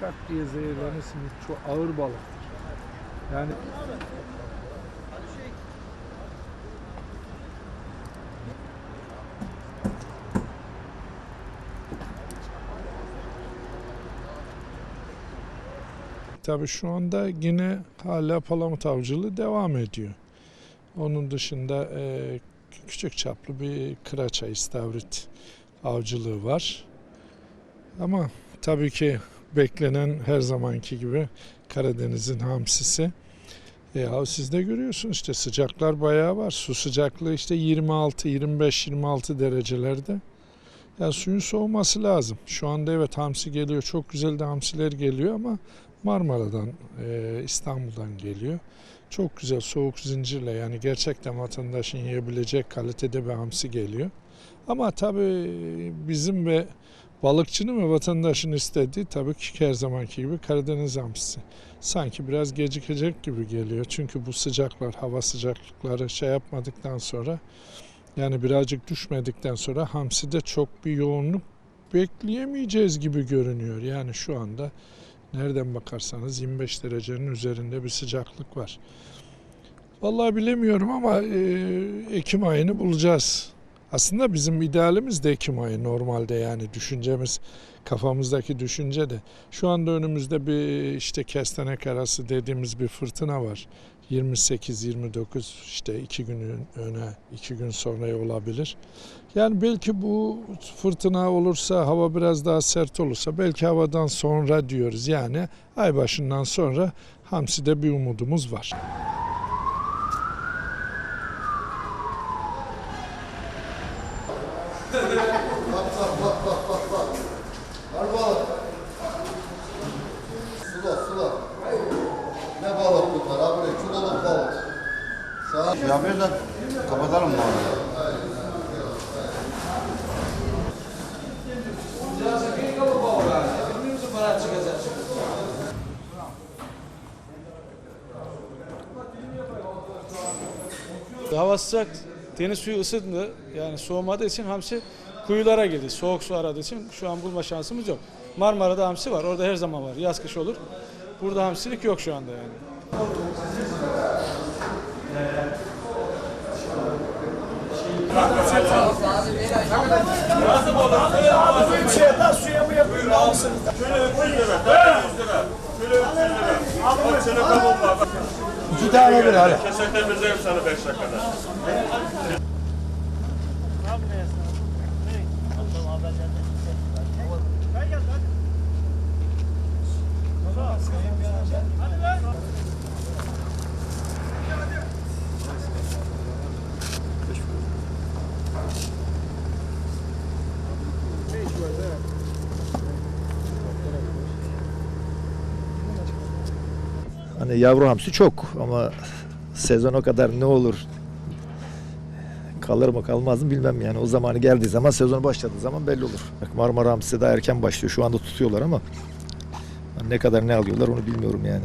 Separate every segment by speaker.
Speaker 1: şak diye zehirlenirsiniz. Çok ağır balıktır. Yani Tabii şu anda yine hala palamut avcılığı devam ediyor. Onun dışında e, küçük çaplı bir kıraça istavrit avcılığı var. Ama tabii ki beklenen her zamanki gibi Karadeniz'in hamsisi. E, ya siz de görüyorsunuz işte sıcaklar bayağı var. Su sıcaklığı işte 26, 25, 26 derecelerde. Yani suyun soğuması lazım. Şu anda evet hamsi geliyor. Çok güzel de hamsiler geliyor ama Marmara'dan, e, İstanbul'dan geliyor. Çok güzel soğuk zincirle yani gerçekten vatandaşın yiyebilecek kalitede bir hamsi geliyor. Ama tabii bizim ve balıkçının ve vatandaşın istediği tabii ki her zamanki gibi Karadeniz hamsisi. Sanki biraz gecikecek gibi geliyor. Çünkü bu sıcaklar, hava sıcaklıkları şey yapmadıktan sonra yani birazcık düşmedikten sonra hamside çok bir yoğunluk bekleyemeyeceğiz gibi görünüyor. Yani şu anda nereden bakarsanız 25 derecenin üzerinde bir sıcaklık var. Vallahi bilemiyorum ama e, Ekim ayını bulacağız. Aslında bizim idealimiz de Ekim ayı normalde yani düşüncemiz kafamızdaki düşünce de. Şu anda önümüzde bir işte kestanek arası dediğimiz bir fırtına var. 28-29 işte iki günün öne iki gün sonraya olabilir. Yani belki bu fırtına olursa hava biraz daha sert olursa belki havadan sonra diyoruz yani ay başından sonra hamside bir umudumuz var.
Speaker 2: Sula sula. Ne balık bunlar abi? Çulalım balık. Sağ
Speaker 3: Ya bir de kapatalım mı onu?
Speaker 4: Hava sıcak, deniz suyu ısındı. Yani soğumadığı için hamsi kuyulara girdi. Soğuk su aradığı için şu an bulma şansımız yok. Marmara'da hamsi var. Orada her zaman var. Yaz kış olur. Burada hamsilik yok şu anda yani.
Speaker 3: İki tane bir hadi.
Speaker 5: Kesin temizlerim sana 5 dakikada.
Speaker 6: Hani yavru hamsi çok ama sezon o kadar ne olur kalır mı kalmaz mı bilmem yani. O zamanı geldiği zaman sezon başladığı zaman belli olur. Marmara hamsisi daha erken başlıyor. Şu anda tutuyorlar ama ne kadar ne alıyorlar onu bilmiyorum yani.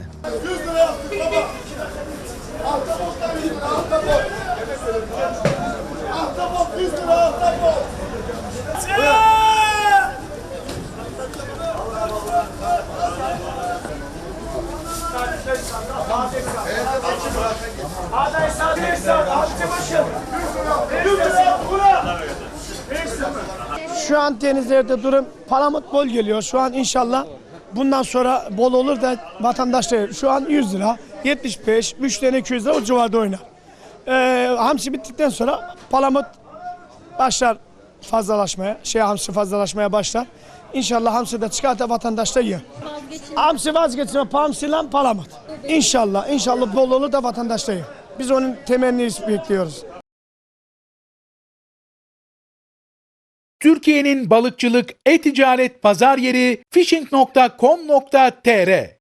Speaker 7: Şu an denizlerde durum palamut bol geliyor. Şu an inşallah bundan sonra bol olur da vatandaşlar şu an 100 lira, 75, 3 tane 200 lira o civarda oynar. Ee, hamsi bittikten sonra palamut başlar fazlalaşmaya, şey hamsi fazlalaşmaya başlar. İnşallah hamsi de çıkar da vatandaş da yer. Hamsi vazgeçme, hamsi lan palamut. İnşallah, inşallah bol olur da vatandaş da. Biz onun temennisini bekliyoruz.
Speaker 8: Türkiye'nin balıkçılık, e-ticaret pazar yeri fishing.com.tr.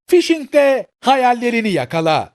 Speaker 8: Fishing'de hayallerini yakala.